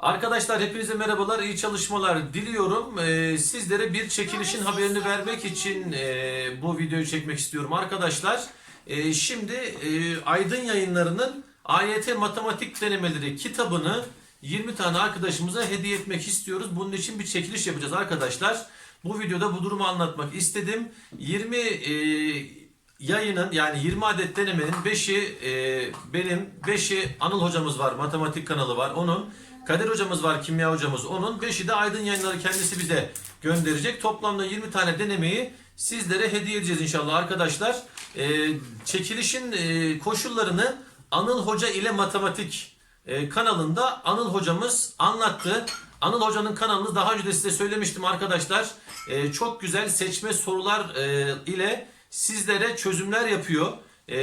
Arkadaşlar hepinize merhabalar, iyi çalışmalar diliyorum. Ee, sizlere bir çekilişin haberini vermek için e, bu videoyu çekmek istiyorum arkadaşlar. Ee, şimdi e, Aydın Yayınları'nın AYT Matematik Denemeleri kitabını 20 tane arkadaşımıza hediye etmek istiyoruz. Bunun için bir çekiliş yapacağız arkadaşlar. Bu videoda bu durumu anlatmak istedim. 20 e, yayının yani 20 adet denemenin 5'i e, benim, 5'i Anıl hocamız var, matematik kanalı var onun. Kadir hocamız var, kimya hocamız onun. 5'i de Aydın Yayınları kendisi bize gönderecek. Toplamda 20 tane denemeyi sizlere hediye edeceğiz inşallah arkadaşlar. E, çekilişin e, koşullarını Anıl Hoca ile Matematik e, kanalında Anıl hocamız anlattı. Anıl hocanın kanalını daha önce de size söylemiştim arkadaşlar. E, çok güzel seçme sorular e, ile sizlere çözümler yapıyor. E,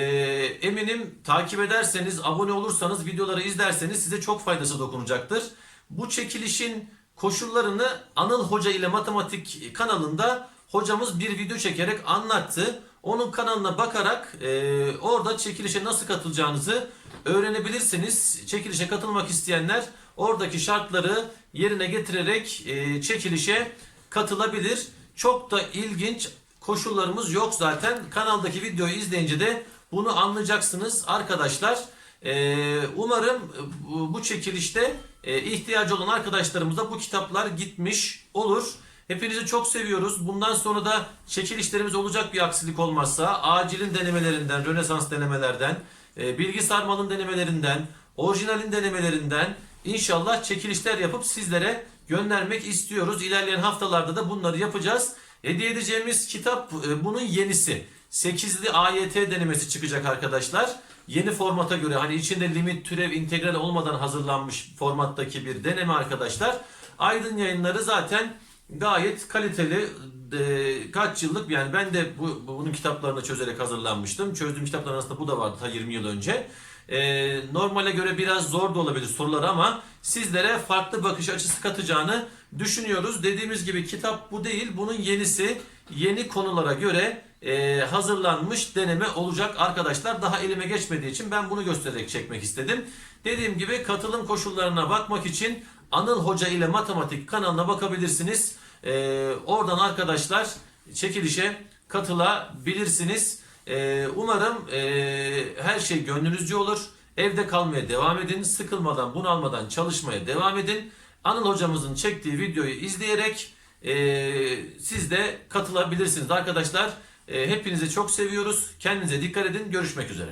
eminim takip ederseniz, abone olursanız, videoları izlerseniz size çok faydası dokunacaktır. Bu çekilişin koşullarını Anıl Hoca ile Matematik kanalında hocamız bir video çekerek anlattı. Onun kanalına bakarak e, orada çekilişe nasıl katılacağınızı öğrenebilirsiniz. Çekilişe katılmak isteyenler oradaki şartları yerine getirerek e, çekilişe katılabilir. Çok da ilginç koşullarımız yok zaten. Kanaldaki videoyu izleyince de bunu anlayacaksınız arkadaşlar. Ee, umarım bu, çekilişte e, ihtiyacı olan arkadaşlarımıza bu kitaplar gitmiş olur. Hepinizi çok seviyoruz. Bundan sonra da çekilişlerimiz olacak bir aksilik olmazsa acilin denemelerinden, Rönesans denemelerden, e, bilgi sarmalın denemelerinden, orijinalin denemelerinden inşallah çekilişler yapıp sizlere göndermek istiyoruz. İlerleyen haftalarda da bunları yapacağız. Hediye edeceğimiz kitap e, bunun yenisi. 8'li AYT denemesi çıkacak arkadaşlar. Yeni formata göre hani içinde limit, türev, integral olmadan hazırlanmış formattaki bir deneme arkadaşlar. Aydın yayınları zaten gayet kaliteli e, kaç yıllık yani ben de bu, bunun kitaplarını çözerek hazırlanmıştım. Çözdüğüm kitaplar arasında bu da vardı ta 20 yıl önce. E, normale göre biraz zor da olabilir sorular ama sizlere farklı bakış açısı katacağını düşünüyoruz. Dediğimiz gibi kitap bu değil bunun yenisi yeni konulara göre e, hazırlanmış deneme olacak arkadaşlar. Daha elime geçmediği için ben bunu göstererek çekmek istedim. Dediğim gibi katılım koşullarına bakmak için Anıl Hoca ile Matematik kanalına bakabilirsiniz. E, oradan arkadaşlar çekilişe katılabilirsiniz. E, umarım e, her şey gönlünüzce olur. Evde kalmaya devam edin. Sıkılmadan, bunalmadan çalışmaya devam edin. Anıl hocamızın çektiği videoyu izleyerek e, siz de katılabilirsiniz arkadaşlar. E, hepinizi çok seviyoruz. Kendinize dikkat edin. Görüşmek üzere.